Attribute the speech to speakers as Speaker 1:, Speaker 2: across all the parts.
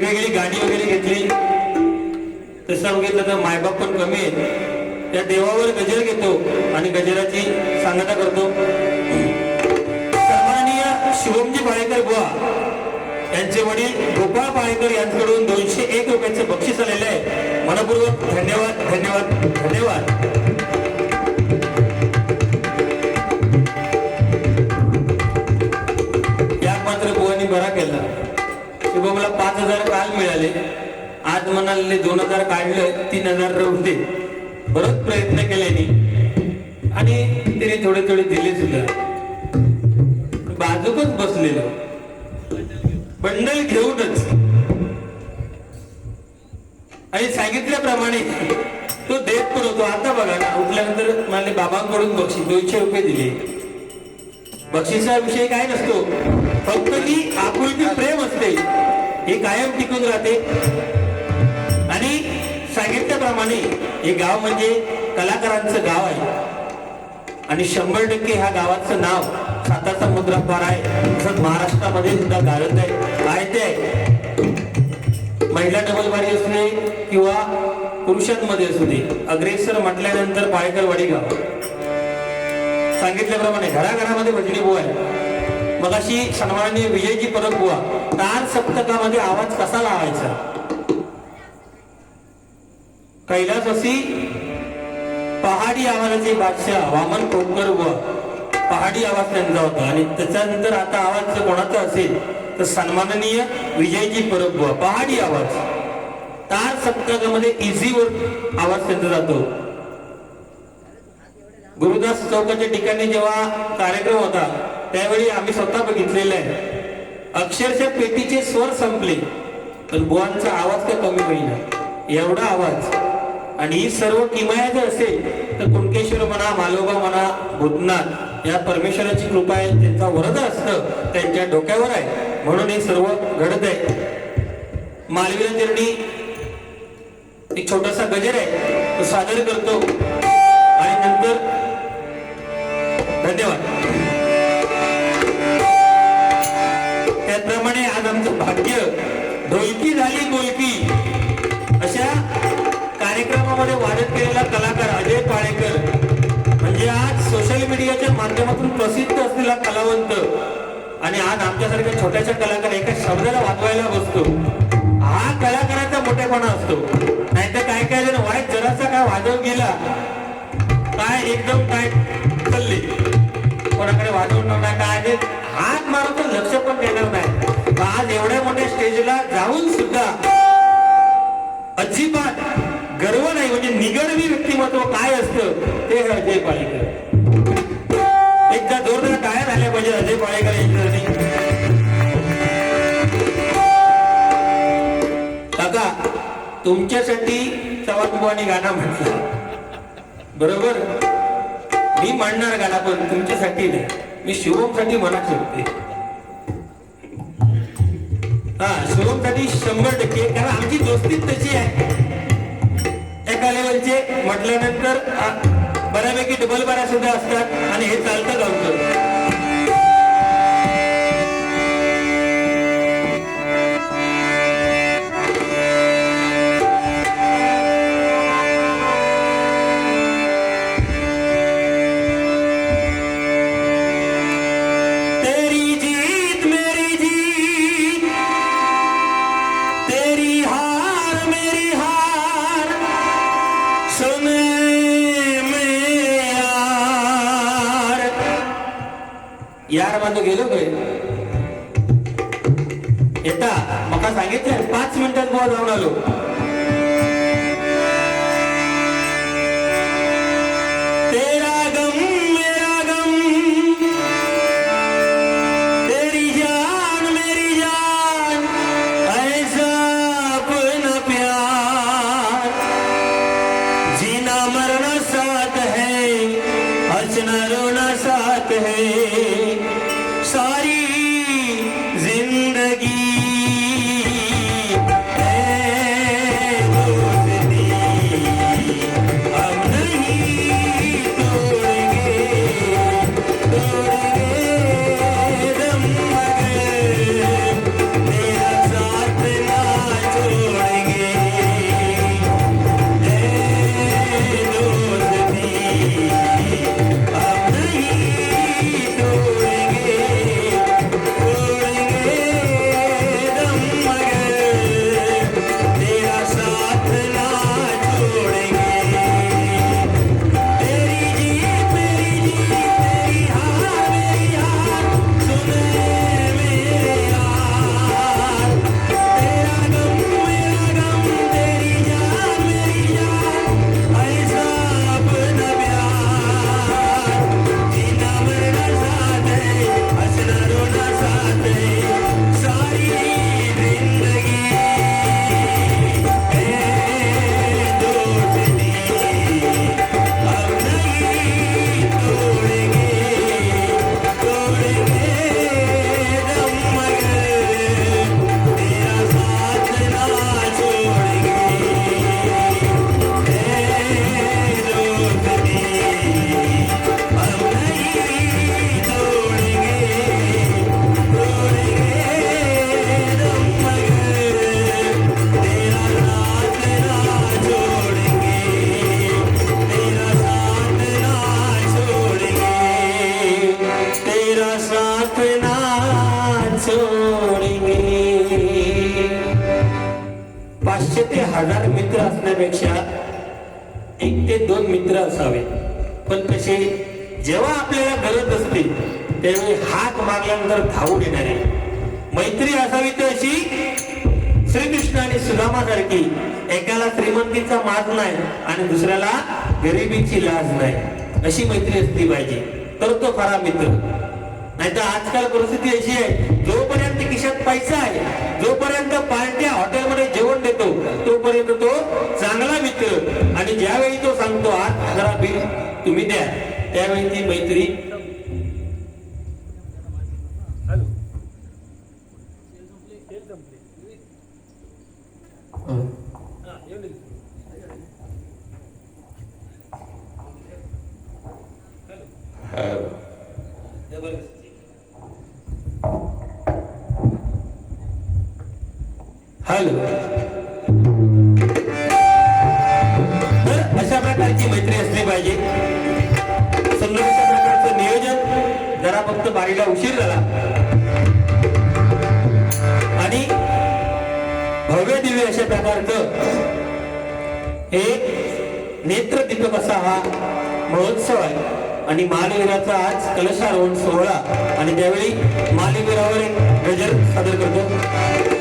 Speaker 1: वेगवेगळी गाणी वगैरे घेतली. तसं सांगितलं तर मायबाप पण कमी आहे त्या देवावर गजर घेतो आणि गजराची सांगता करतो. सन्माननीय शिवमजी पाळेकर बुवा. यांचे वडील गोपाळ पाळेकर यांच्याकडून दोनशे एक रुपयाचं बक्षीस आलेलं आहे. मनपूर्वक धन्यवाद धन्यवाद धन्यवाद. हजार काल मिळाले. आज म्हणाले दोन हजार काढले तीन हजार राहून दे बरोच प्रयत्न केल्याने आणि तिने थोडे थोडे दिले सुद्धा. बाजूकच बसलेलो. बंडल घेऊनच. आणि सांगितल्याप्रमाणे तो देत पण होतो. आता बघा ना उठल्यानंतर मला बाबांकडून बक्षीस दोनशे रुपये दिले. बक्षिसाविषयी काय नसतो. फक्त ती आपुलकी प्रेम असते. हे कायम टिकून राहते. आणि सांगितल्याप्रमाणे हे गाव म्हणजे कलाकारांचं गाव आहे. आणि शंभर टक्के ह्या गावाचं नाव साताचा मुद्रापार आहे. तसंच महाराष्ट्रामध्ये सुद्धा गाळत आहे. काय ते. आहे महिला डबलबारी असू दे किंवा पुरुषांमध्ये असू दे अग्रेसर म्हटल्यानंतर पाळेकर वाडी गाव. सांगितल्याप्रमाणे घराघरामध्ये भजनी बो आहे मग अशी सन्माननीय विजयजी परब बुवा तार सप्तकामध्ये आवाज कसा लावायचा? कैलासवासी पहाडी आवाजाचे बादशाह वामन कोकर बुवा. पहाडी आवाज त्यांचा होता आणि त्याच्यानंतर आता आवाज जर कोणाचा असेल तर सन्माननीय विजयजी परब बुवा पहाडी आवाज. तार सप्तकामध्ये इझीवर आवाज त्यांचा जातो. गुरुदास चौकाच्या ठिकाणी जेव्हा कार्यक्रम होता त्यावेळी आम्ही स्वतः बघितलेलं आहे. अक्षरशः पेटीचे स्वर संपले पण बुवांचा आवाज काय कमी होईना. एवढा आवाज. आणि ही सर्व किमाया जर असेल तर कुणकेश्वर म्हणा मालोबा म्हणा भूतनाथ या परमेश्वराची कृपा आहे त्यांचा वरद असतं त्यांच्या डोक्यावर आहे. म्हणून हे सर्व घडत आहे. मालवीय चरणी एक छोटासा गजर आहे तो सादर करतो. धन्यवाद. त्याचप्रमाणे आज आमचं भाग्य ढोलकी झाली गोलकी अशा कार्यक्रमामध्ये वादत केलेला कलाकार अजय पाळेकर. म्हणजे आज सोशल मीडियाच्या माध्यमातून प्रसिद्ध असलेला कलावंत. आणि आज आमच्यासारख्या छोट्याशा कलाकार एका शब्दाला वाजवायला बसतो. हा कलाकाराचा मोठेपणा असतो. नाहीतर काय काय जण वाईट जरासा काय वाजव गेला. काय एकदम काय चालले कोणाकडे वाजवणार नाही काय ते हात मारून तर लक्ष पण देणार नाही. आज एवढ्या मोठ्या स्टेजला जाऊन सुद्धा अजिबात गर्व नाही. म्हणजे निगर्वी व्यक्तिमत्व काय असतं ते अजय पाळेकर. एकदा जोरदार काय झाल्या पाहिजे अजय पाळेकर यांच्यासाठी. काका तुमच्यासाठी चव्हाण गाणं म्हटलं. बरोबर? मी म्हणणार गाणं पण तुमच्यासाठी नाही. मी शिवमसाठी म्हणत शकते हा शिवमसाठी शंभर टक्के. कारण आमची दोस्तीच तशी आहे. एका लेवलचे म्हटल्यानंतर बऱ्यापैकी डबल बारा सुद्धा असतात आणि हे चालतं गावतं यार माझं गेलो काय येता मका सांगितलं पाच मिनिटात बोल जाऊन आलो. आपल्याला गरज असते त्यावेळी हात मागल्यानंतर धावून येणारे. मैत्री असावी ते अशी श्रीकृष्ण आणि सुदामासारखी एकाला श्रीमंतीचा माज नाही आणि दुसऱ्याला गरिबीची लाज नाही. अशी मैत्री असली पाहिजे. तर तो खरा मित्र. नाही तर आजकाल परिस्थिती अशी आहे जोपर्यंत किशात पैसा आहे जोपर्यंत पार्ट्या हॉटेलमध्ये जेवण देतो तोपर्यंत तो चांगला मित्र. आणि ज्यावेळी तो सांगतो आज हजारा बिल तुम्ही द्या. terra e entre एक नेत्रदीपक असा हा महोत्सव आहे. आणि महालवीराचा आज कलशारोहण सोहळा. आणि त्यावेळी महालवीरावर एक गजर सादर करतो.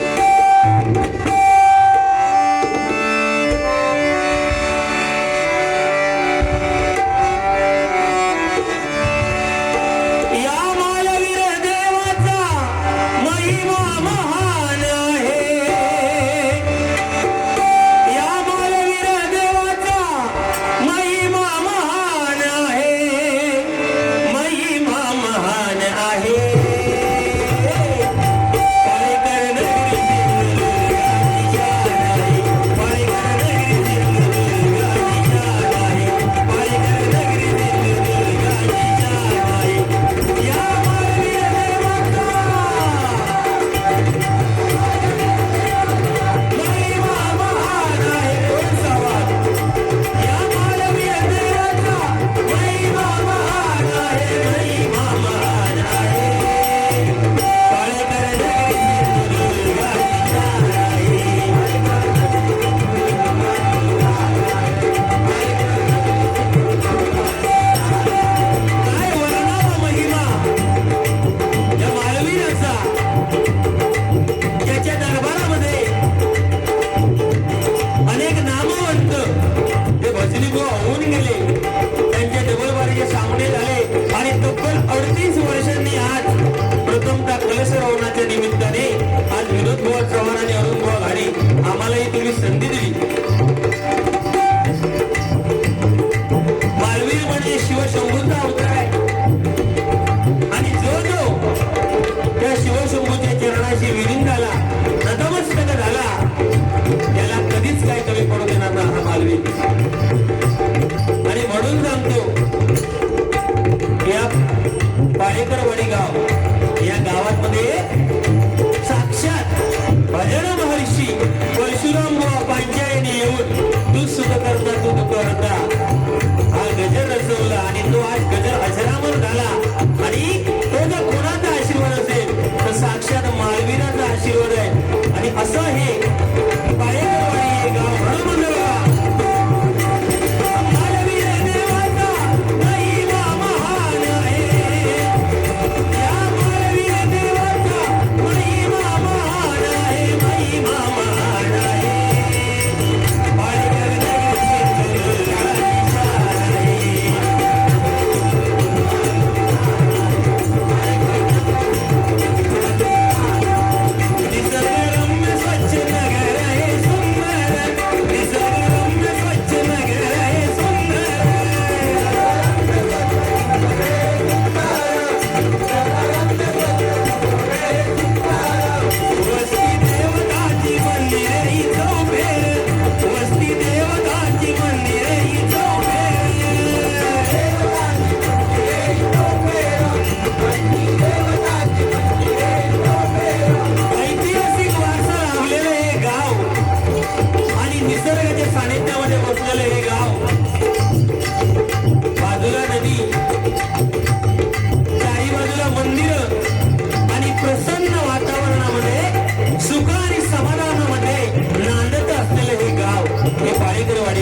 Speaker 1: भोगलेश्वर भवनाच्या निमित्ताने आज विनोद बुवा चव्हाण आणि अरुण आम्हालाही तुम्ही संधी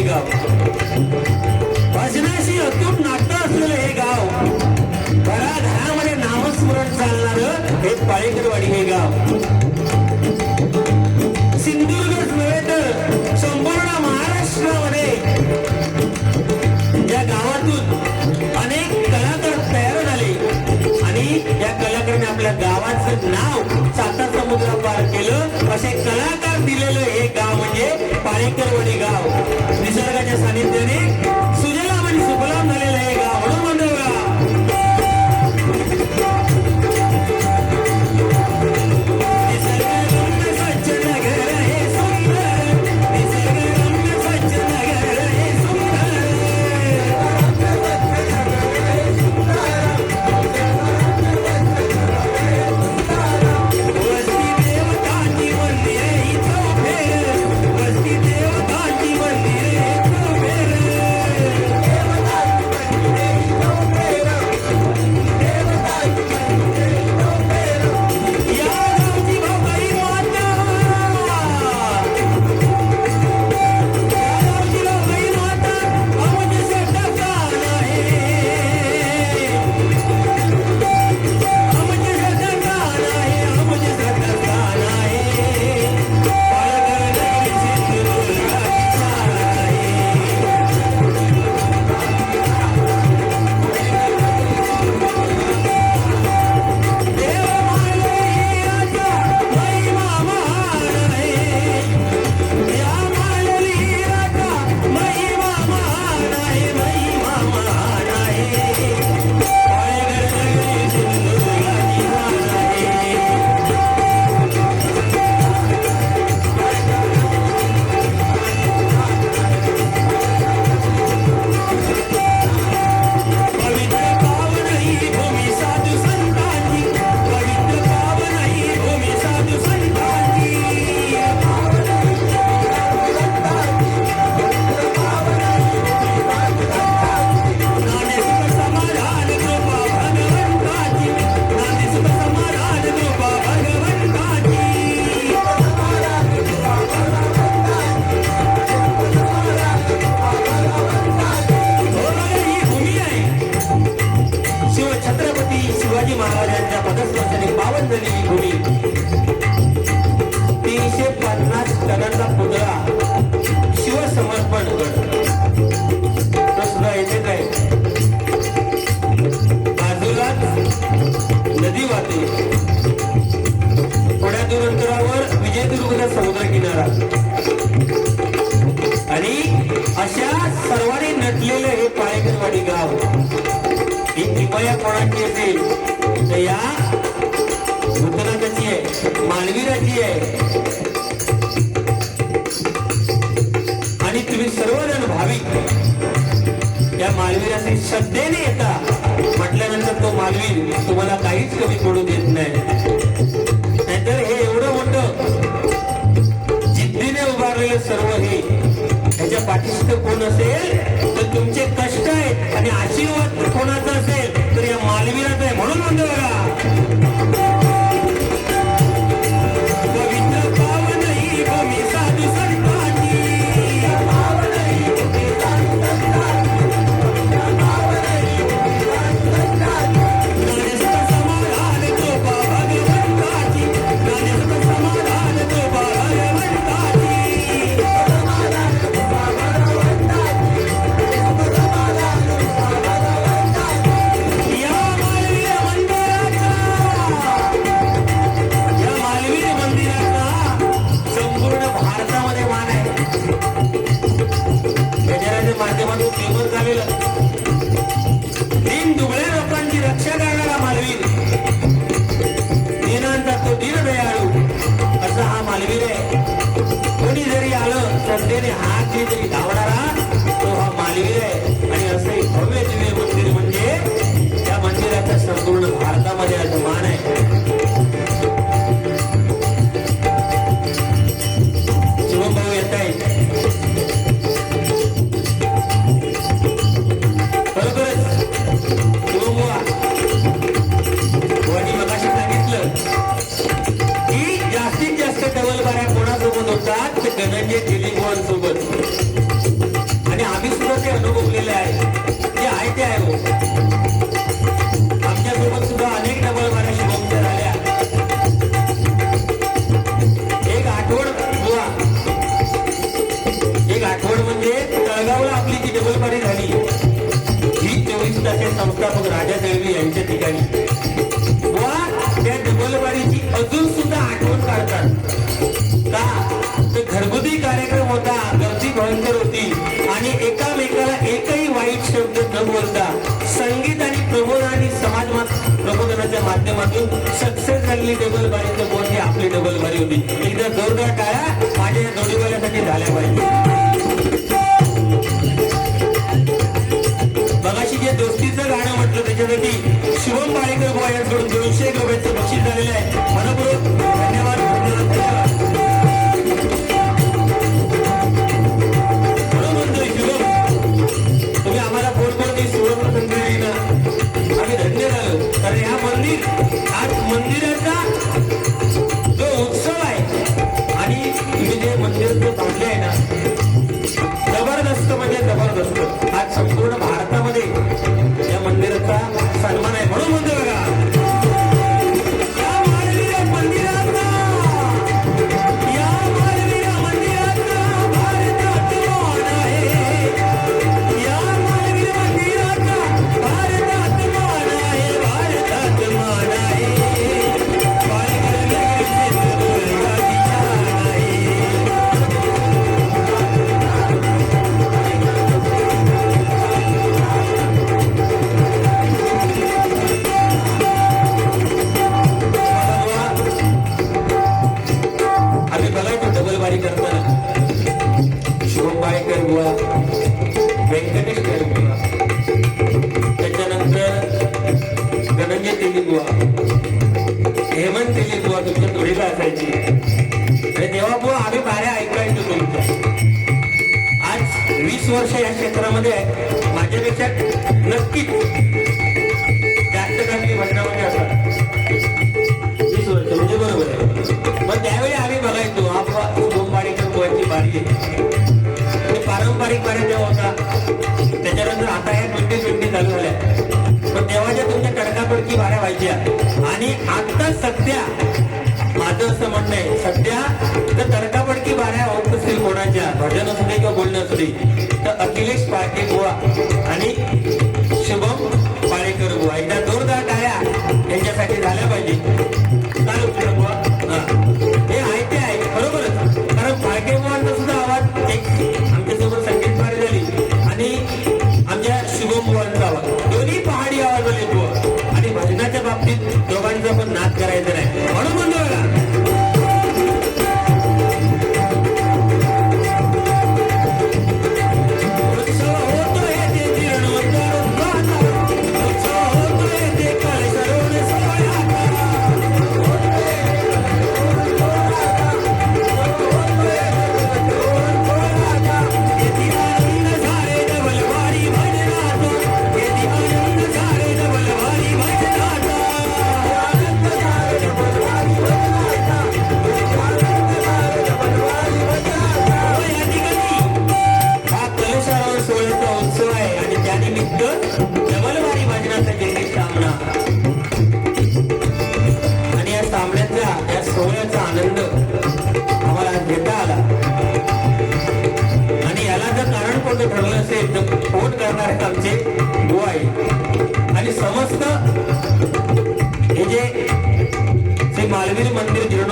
Speaker 1: गाव. भजनाशी अतूट नाटक असलेलं हे गाव. घराघरामध्ये नामस्मरण चालणार हे पाळेकरवाडी हे गाव. सिंधुदुर्गच नव्हे तर संपूर्ण महाराष्ट्रामध्ये या गावातून अनेक कलाकार तयार झाले. आणि या कलाकारांनी आपल्या गावाचं नाव सातार समुद्र पार केलं. असे कलाकार निसर्गाच्या सानिध्याने थोड्या दूर अंतरावर विजयदुर्गचा समुद्र किनारा आणि अशा सर्वांनी नटलेलं हे पायगरवाडी गाव ही कृपया कोणाची असेल तर या भूतनाथाची आहे मालवीराची आहे. आणि तुम्ही सर्वजण भाविक या मालवीराचे श्रद्धेने येता तुम्हाला काहीच कमी पडू देत नाही. नाहीतर हे एवढं मोठं जिद्दीने उभारलेलं सर्व हे ह्याच्या पाठीशी कोण असेल? तर तुमचे कष्ट आहेत आणि आशीर्वाद कोणाचा असेल? तर या मालवीराचा आहे. म्हणून म्हणतो बघा. धावणारा तो हा आहे. आणि असं भव्य दिव्य मंदिर म्हणजे त्या मंदिराचा संपूर्ण भारतामध्ये आज आहे. सांगितलं की जास्तीत जास्त डबल कोणासोबत होतात? ते धनंजय दिलीप सोबत cego. दोस्तीचं त्याच्यासाठी शिवम पाळेकर बुवा यांकडून दोनशे एक रुपयाचं बक्षीस झालेलं आहे. मनपूर्वक धन्यवाद. धन्यवाद आम्हाला फोन करून ही सुवर्ण संधी दिली ना आम्ही धन्य झालो. कारण ह्या मंदिर नक्कीच जास्त कमी भजनामध्ये असतात वीस वर्ष म्हणजे बरोबर आहे. मग त्यावेळी आम्ही बघायचो आपला कुटुंबाडीकर गोव्याची बारी ते पारंपरिक बारी जेव्हा होता त्याच्यानंतर आता या ट्वेंटी ट्वेंटी चालू झाल्या. पण तेव्हाच्या तुमच्या तडकापडकी बाऱ्या व्हायच्या. आणि आता सध्या माझं असं म्हणणं आहे सध्या तर तडकापडकी बाऱ्या होत असतील कोणाच्या भजन असू दे किंवा बोलणं असू दे तर अखिलेश पार्टी गोवा.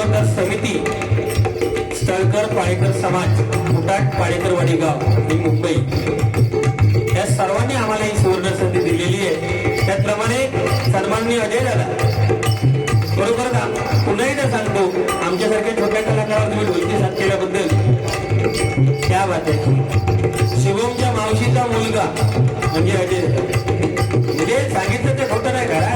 Speaker 1: मंदिर समिती स्थळकर पाळेकर समाज मुटाट पाळेकर वाडीगाव ही मुंबई. या सर्वांनी आम्हाला ही सुवर्ण संधी दिलेली आहे. त्याचप्रमाणे सन्माननीय अजय दादा. बरोबर का? पुन्हा एकदा सांगतो आमच्यासारख्या छोट्या कलाकारावर तुम्ही ढोलकी साथ केल्याबद्दल. त्या बात आहे. शिवमच्या मावशीचा मुलगा म्हणजे अजय म्हणजे सांगितलं ते खोटं नाही घरा